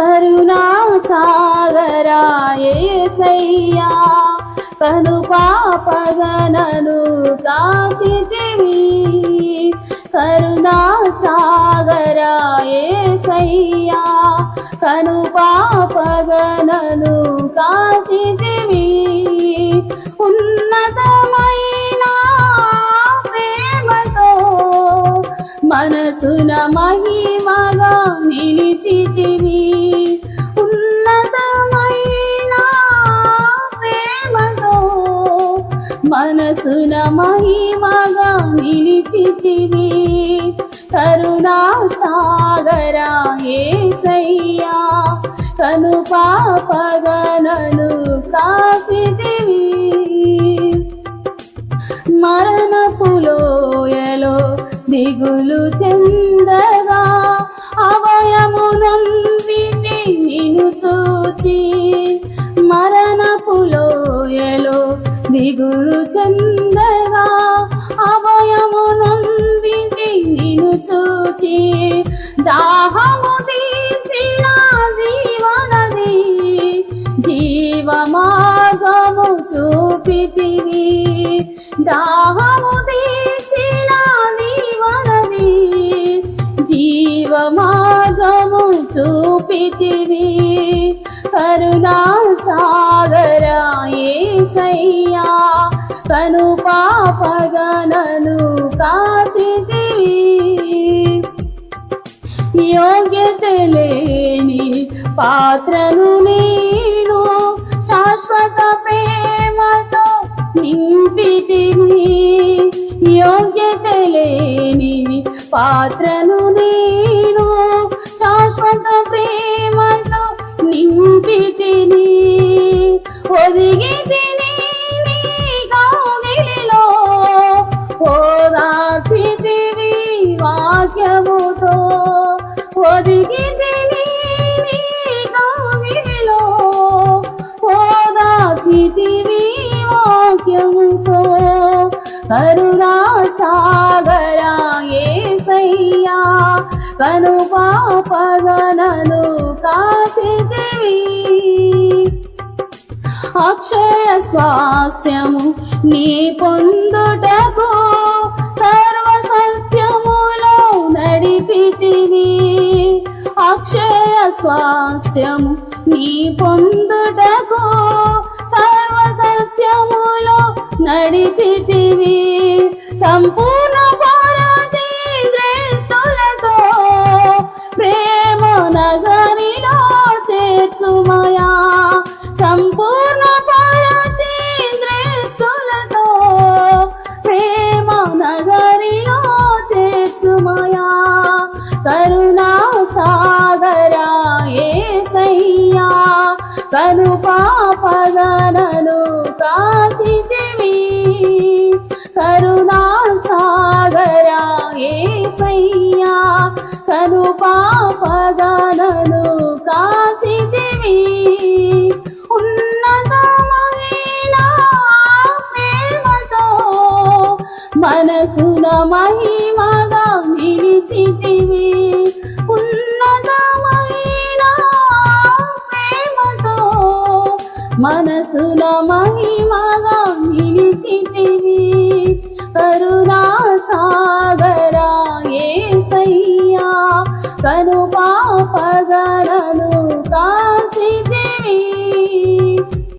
కరుణా సాగరాయేసయ్యా కను పాపగనను కాచితివి కరుణా సాగరాయేసయ్యా కను పాపగనను కాచితివి మహిమగా నిలిచితివి. కరుణా సాగరా ఏసయ్యా కను పాపగనను కాచితివి. మరణపులోయలో దిగులు చెందగా అభయమునందితి నిను చూచి. మరణపులోయలో దిగులు చెంద దాహము తీర్చిన నీవనది జీవ మార్గము చూపితివి. కరుణా సాగర ఏసయ్యా కను పాపగనను కాచితివి. యోగ్యత లేని పాత్రను నేను శాశ్వత ప్రేమతో నింపితివి యోగ్యత లేని పాత్రను నేను శాశ్వత ప్రేమతో నింపితిని. ఒదిగి తిని నీ ఓదాచితివి వాక్యముతో. ఒదిగి తిని నీ ఓదాచితివి కరుణా ఏసయ్యా కను పాపగనను కాచితివి. అక్షయ స్వాస్యము నీ పొందుటకు సర్వ సత్యములో నడిపితివి. అక్షయ స్వాస్యము నీ పొందు నడిపితివి సంపూర్ణ పరతీంద్రేష్టులతో ప్రేమ నగరిలో చేర్చుమయా. సంపూర్ణ పరచంద్రేశ్వలతో ప్రేమ నగరిలో చేర్చుమయా. కరుణా సాగరా ఏ సయ్యా కను పాపగనను కాచితివి కరుణా సాగరా ఏసయ్యా కను పాపగనను మనసుల మహిమగా నిలిచితివి. కరుణా సా